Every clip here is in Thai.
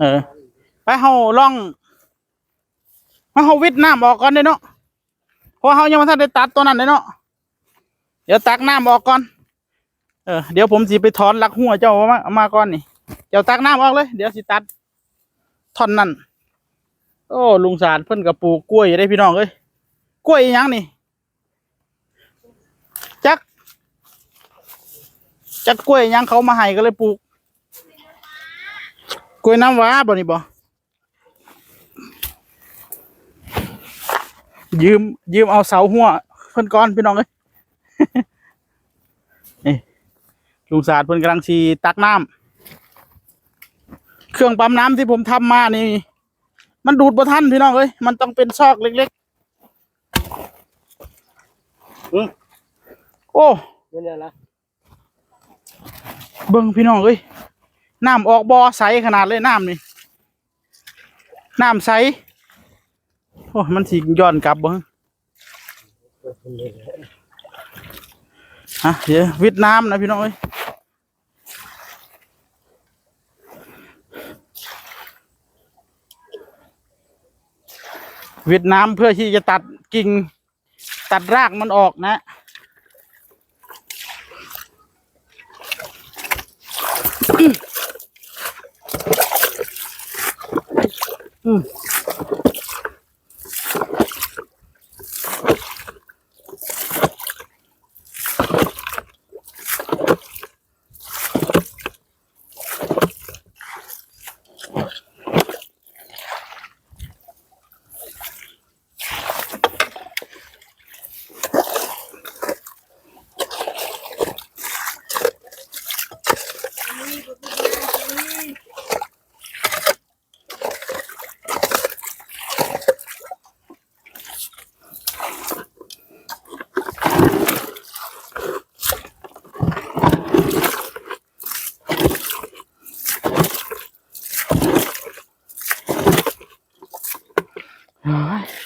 เออ ไปเฮาลองมาเฮาวิทน้ำออกก่อนเด้เนาะเพราะเฮายังไม่ทันได้ตัดตัวนั้นเลยเนาะเดี๋ยวตักน้ำออกก่อน เออ เดี๋ยวผมสิไปถอนลักหัวเจ้ามามาก่อนนี่ เดี๋ยวตักน้ำออกเลย เดี๋ยวสิตัดท่อนนั้นโอ้ ลุงสารเพิ่นกับปลูกกล้วยอยู่ได้พี่น้องเอ้ย กล้วยยังนี่ จัก จักกล้วยยังเขามาให้ก็เลยปลูก กล้วยน้ำว้าบ่นี่บ่ยืม ยืมเอาเสาหัวเพิ่นก่อนพี่น้องเอ้ยนี่ลุงศาสตร์เพิ่นกำลังชีตักน้ำเครื่องปั๊มน้ำที่ผมทำมานี่ มันดูดบ่ทันพี่น้องเอ้ยมันต้องเป็นซอกเล็กๆอืมโอ้เนี่ยละเบิ่งพี่น้องเอ้ย น้ำออกบ่อใสขนาดเลยน้ำนี่น้ำใสโอ้มันสิย้อนกลับบิ่งฮะเดี๋ยววิดน้ำนะพี่น้องเอ้ยวิดน้ำเพื่อที่จะตัดกิ่งตัดรากมันออกนะ Hmm.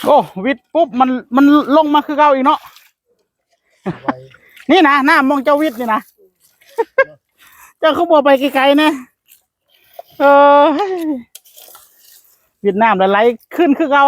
โอ้วิดปุ๊บมันมันลงมาคือเก่าอีกเนาะไว้นี่นะหน้ามองเจ้าวิทย์นี่นะเจ้าเขาบอกไปไกลๆนะเออเวียดนามแล้วไหลขึ้นคือเรา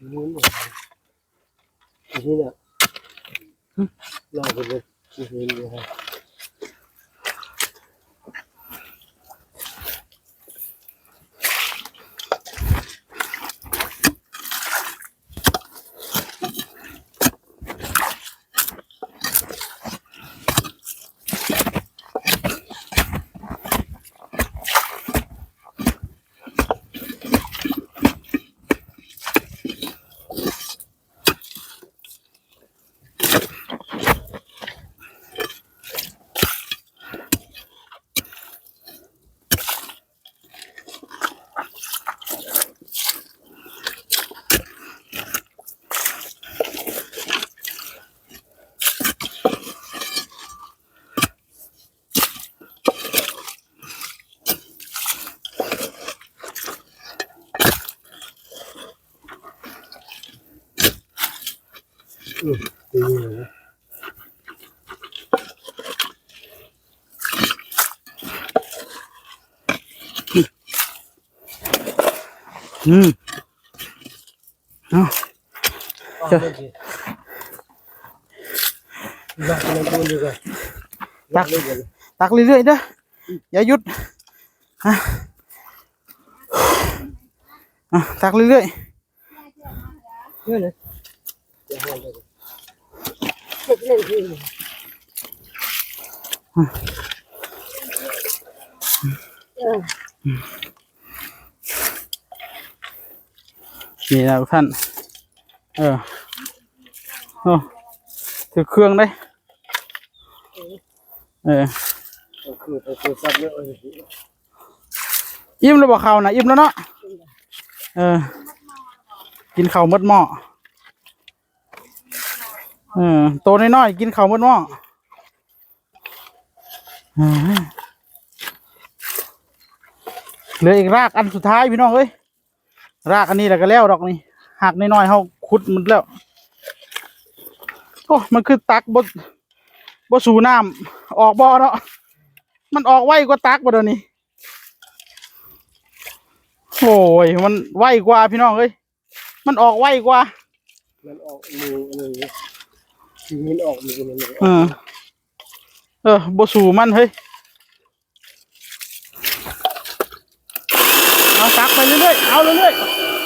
มุนหมดอันนี้เนี่ยลองไปเลยที่เห็นเลยครับอืมดีเลยนะ อืมเอาเอาเลยสิลองไปเลยดูดีกว่าตักเลยกั นตักเรื่อยๆเด้ออย่าหยุดฮะอะตักเรื่อยเยอะเลยจะให้เลยเก็บเล่นที่เออนี่นะทุกท่าน เออโอ้ถือเครื่องได้ เออก็คือไปตัวซับเยอะเลยอิ่มแล้วบอกเขานะอิ่มแล้วเนาะ เออ กินข้าวมดหม้อ ออโตน้อยๆกินข้าวหมดหม้อเออเหลืออีกรากอันสุดท้ายพี่น้องเอ้ยรากอันนี้แหละก็แล้วดอกนี่หักน้อยๆเขาขุดมันแล้วโอ้มันคือตักบดบดสูน้ำออกบ่อเนาะมันออกไวกว่าตักบ่เดี๋ยวนี้โอ้ยมันไวกว่าพี่น้องเอ้ยมันออกไวกว่ามันออกมือมือ มีนออกมือมันเลยเออเออบสูมันเฮ้ยเอาตักไปเรื่อยๆเอาเรื่อยๆ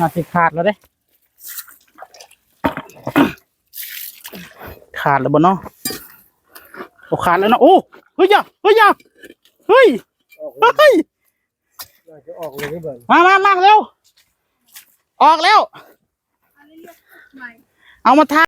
น่าจะขาดแล้วเด้ ขาดแล้วบ่เนาะโอ้ขาดแล้วเนาะโอ้เฮ้ยอย่าเฮ้ยอย่าเฮ้ยออกเฮ้ยน่าจะออกเลยนี่เบิร์นมามามาเร็ว ออกแล้ว เอามาทา